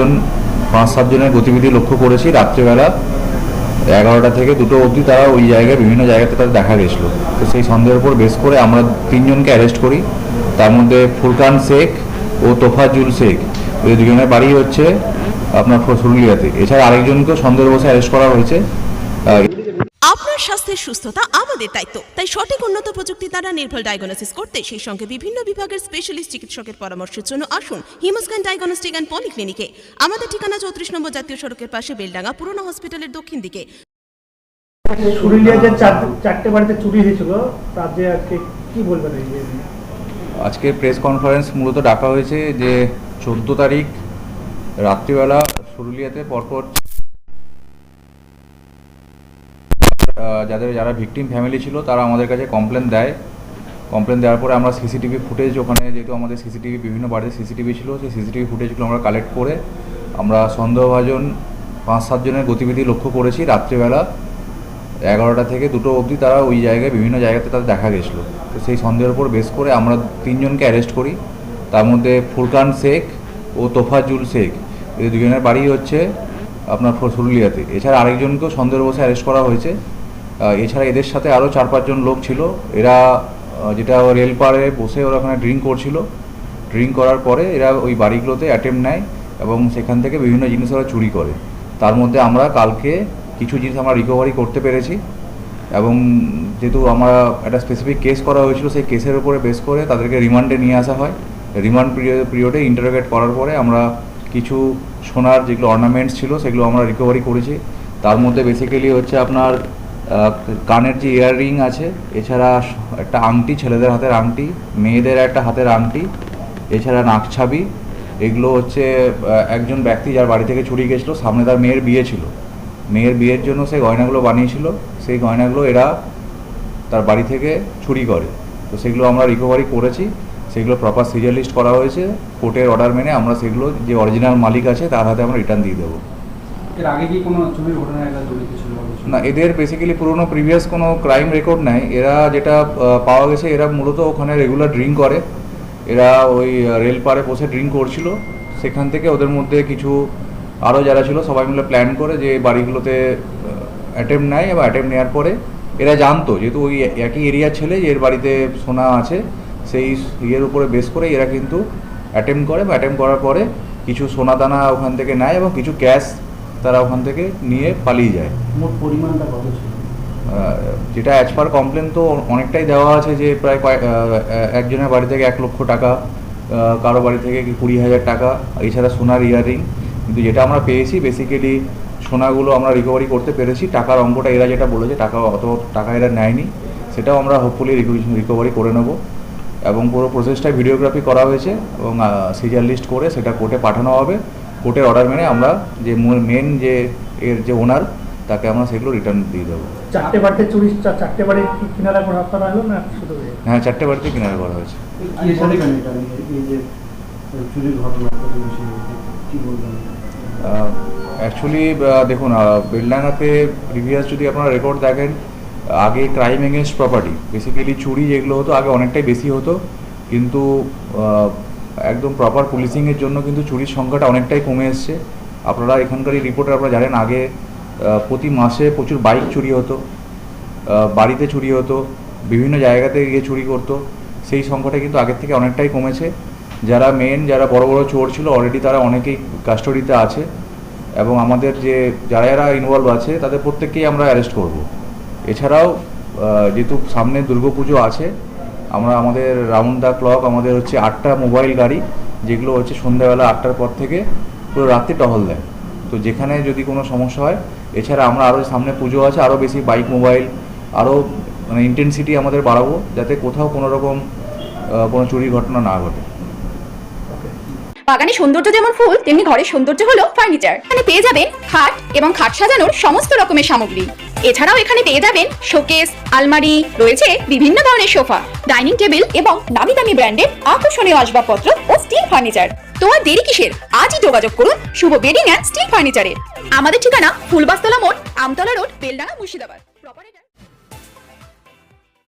জন পাঁচ সাতজনের গতিবিধি লক্ষ্য করেছি। রাত্রেবেলা এগারোটা থেকে দুটো অবধি তারা ওই জায়গায়, বিভিন্ন জায়গাতে তাদের দেখা গেছিল। তো সেই সন্দেহের উপর বেস করে আমরা তিনজনকে অ্যারেস্ট করি। তার মধ্যে ফুরকান শেখ ও তোফাজুল শেখ। ওই দুজনের বাড়ি হচ্ছে আপনার সরুলিয়াতে এছাড়া আরেকজনকেও সন্দেহ বসে অ্যারেস্ট করা হয়েছে। আপনার স্বাস্থ্যের সুস্থতা আমাদের দায়িত্ব। তাই সঠিক উন্নত প্রযুক্তি দ্বারা নির্ভুল ডায়াগনোসিস করতে সেই সঙ্গে বিভিন্ন বিভাগের স্পেশালিস্ট চিকিৎসকের পরামর্শের জন্য আসুন হিমোস্ক্যান ডায়াগনস্টিক অ্যান্ড পলিক্লিনিকে আমাদের ঠিকানা চৌত্রিশ নম্বর জাতীয় সড়কের পাশে বেলডাঙ্গা পুরনো হসপিটালের দক্ষিণ দিকে। পুরুলিয়া যে চারটে বাড়িতে চুরি হয়েছিল তার যে আজকে কি বলবেন আজকে প্রেস কনফারেন্স মূলত ডাকা হয়েছে যে চোদ্দ তারিখ রাত্রিবেলা সুরুলিয়াতে পরপর যাদের যারা ভিকটিম ফ্যামিলি ছিল, তারা আমাদের কাছে কমপ্লেন দেয়। কমপ্লেন দেওয়ার পরে আমরা সিসিটিভি ফুটেজ ওখানে, যেহেতু আমাদের সিসিটিভি বিভিন্ন বাড়িতে সিসিটিভি ছিল, সেই সিসিটিভি ফুটেজগুলো আমরা কালেক্ট করে আমরা সন্দেহভাজন পাঁচ সাতজনের গতিবিধি লক্ষ্য করেছি রাত্রিবেলা। এগারোটা থেকে দুটো অবধি তারা ওই জায়গায়, বিভিন্ন জায়গাতে তাদের দেখা গেছিল। তো সেই সন্দেহের উপর বেস করে আমরা তিনজনকে অ্যারেস্ট করি। তার মধ্যে ফুরকান শেখ ও তোফাজুল শেখ। এই দুজনের বাড়ি হচ্ছে আপনার সরুলিয়াতে। এছাড়া আরেকজনকেও সন্দেহের বসে অ্যারেস্ট করা হয়েছে। এছাড়া এদের সাথে আরও চার পাঁচজন লোক ছিল। এরা যেটা রেলপাড়ে বসে ওরা ওখানে ড্রিঙ্ক করছিল। ড্রিঙ্ক করার পরে এরা ওই বাড়িগুলোতে অ্যাটেম্প নেয় এবং সেখান থেকে বিভিন্ন জিনিস ওরা চুরি করে। তার মধ্যে আমরা কালকে কিছু জিনিস আমরা রিকভারি করতে পেরেছি এবং যেহেতু আমরা একটা স্পেসিফিক কেস করা হয়েছিল, সেই কেসের উপরে বেস করে তাদেরকে রিমান্ডে নিয়ে আসা হয়। রিমান্ড পিরিয়ড পিরিয়ডে ইন্টারোগেট করার পরে আমরা কিছু সোনার যেগুলো অর্নামেন্টস ছিল, সেগুলো আমরা রিকভারি করেছি। তার মধ্যে বেসিক্যালি হচ্ছে আপনার কানের যে ইয়াররিং আছে, এছাড়া একটা আংটি, ছেলেদের হাতের আংটি, মেয়েদের একটা হাতের আংটি, এছাড়া নাকছাবি এগুলো হচ্ছে একজন ব্যক্তি যার বাড়ি থেকে চুরি গেছিল, সামনে তার মেয়ের বিয়ে ছিল। মেয়ের বিয়ের জন্য সেই গয়নাগুলো বানিয়েছিল, সেই গয়নাগুলো এরা তার বাড়ি থেকে চুরি করে। তো সেগুলো আমরা রিকভারি করেছি, সেগুলো প্রপার সিরিয়াল লিস্ট করা হয়েছে, কোর্টের অর্ডার মেনে আমরা সেগুলো যে অরিজিনাল মালিক আছে, তার হাতে আমরা রিটার্ন দিয়ে দেবো। এর আগে কি কোনো চুরির ঘটনায় এরা জড়িত ছিল না, এদের বেসিক্যালি পুরনো প্রিভিয়াস কোনো ক্রাইম রেকর্ড নাই। এরা যেটা পাওয়া গেছে, এরা মূলত ওখানে রেগুলার ড্রিঙ্ক করে। এরা ওই রেল পারে বসে ড্রিঙ্ক করছিল। সেখান থেকে ওদের মধ্যে কিছু আরও যারা ছিল, সবাই মিলে প্ল্যান করে যে বাড়িগুলোতে অ্যাটেম্প নেয় এবং অ্যাটেম্প নেওয়ার পরে এরা জানতো যেহেতু ওই একই এরিয়ার ছেলে, যে এর বাড়িতে সোনা আছে, সেই ইয়ের উপরে বেস করে এরা কিন্তু অ্যাটেম্প করে বা অ্যাটেম্প করার পরে কিছু সোনা দানা ওখান থেকে নেয় এবং কিছু ক্যাশ তারা ওখান থেকে নিয়ে পালিয়ে যায়। মোট পরিমাণটা কত ছিল? যেটা অ্যাজ পার কমপ্লেন তো অনেকটাই দেওয়া আছে যে প্রায় কয়েক- একজনের বাড়ি থেকে এক লক্ষ টাকা কারও বাড়ি থেকে কুড়ি হাজার টাকা এছাড়া সোনার ইয়াররিং কিন্তু যেটা আমরা পেয়েছি বেসিক্যালি সোনাগুলো আমরা রিকভারি করতে পেরেছি। টাকার অঙ্কটা এরা যেটা বলেছে টাকা অত টাকা এরা নেয়নি। সেটাও আমরা হোপফুলি রিকভারি করে নেব। এবং পুরো প্রসেসটা ভিডিওগ্রাফি করা হয়েছে এবং সিজার লিস্ট করে সেটা কোর্টে পাঠানো হবে। কোর্টের অর্ডার মেনে আমরা যে মেন যে এর যে ওনার তাকে আমরা সেগুলো রিটার্ন দিয়ে দেবো। চারটে বাড়িতে চুরি চারটে বাড়ি কিনারা করে আপনারা হলো না শুধু হ্যাঁ চারটে বাড়িতে কিনারা করা হয়েছে। অ্যাকচুয়ালি দেখুন বেলডাঙ্গাতে প্রিভিয়াস যদি আপনারা রেকর্ড দেখেন আগে ক্রাইম এগেনস্ট প্রপার্টি বেসিক্যালি চুরি যেগুলো হতো আগে অনেকটাই বেশি হতো কিন্তু একদম প্রপার পুলিশিংয়ের জন্য কিন্তু চুরির সংখ্যাটা অনেকটাই কমে এসছে। আপনারা এখানকারই রিপোর্টে আপনারা জানেন, আগে প্রতি মাসে প্রচুর বাইক চুরি হতো বাড়িতে চুরি হতো, বিভিন্ন জায়গাতে গিয়ে চুরি করতো। সেই সংখ্যাটা কিন্তু আগের থেকে অনেকটাই কমেছে। যারা মেন যারা বড় বড় চোর ছিল অলরেডি তারা অনেকেই কাস্টডিতে আছে। এবং আমাদের যে, যারা যারা ইনভলভ আছে, তাদের প্রত্যেককেই আমরা অ্যারেস্ট করব। এছাড়াও যেহেতু সামনে দুর্গাপুজো আছে আমরা আমাদের রাউন্ড দ্য ক্লক আমাদের হচ্ছে আটটা মোবাইল গাড়ি, যেগুলো হচ্ছে সন্ধ্যাবেলা আটটার পর থেকে পুরো রাত্রি টহল দেয়। তো যেখানে যদি কোনো সমস্যা হয়, এছাড়া আমরা আরও সামনে পুজো আছে আরও বেশি বাইক মোবাইল আরও মানে ইন্টেন্সিটি আমাদের বাড়াবো, যাতে কোথাও কোনো রকম কোনো চুরির ঘটনা না ঘটে। বাগানে সৌন্দর্য যেমন ফুল, তেমনি ঘরের সৌন্দর্য হলো ফার্নিচার এখানে পেয়ে যাবেন খাট এবং খাট সাজানোর সমস্ত রকমের সামগ্রী। এছাড়াও এখানে পেয়ে যাবেন শোকেস আলমারি, রয়েছে বিভিন্ন ধরনের সোফা ডাইনিং টেবিল এবং দামি দামি ব্র্যান্ডের আকর্ষণীয় আসবাবপত্র ও স্টিল ফার্নিচার তো আর দেরি কিসের? আজই যোগাযোগ করুন শুভ বেডিং অ্যান্ড স্টিল ফার্নিচারে আমাদের ঠিকানা ফুলবাস্তলা মোড়, আমতলা রোড বেলডাঙ্গা মুর্শিদাবাদ।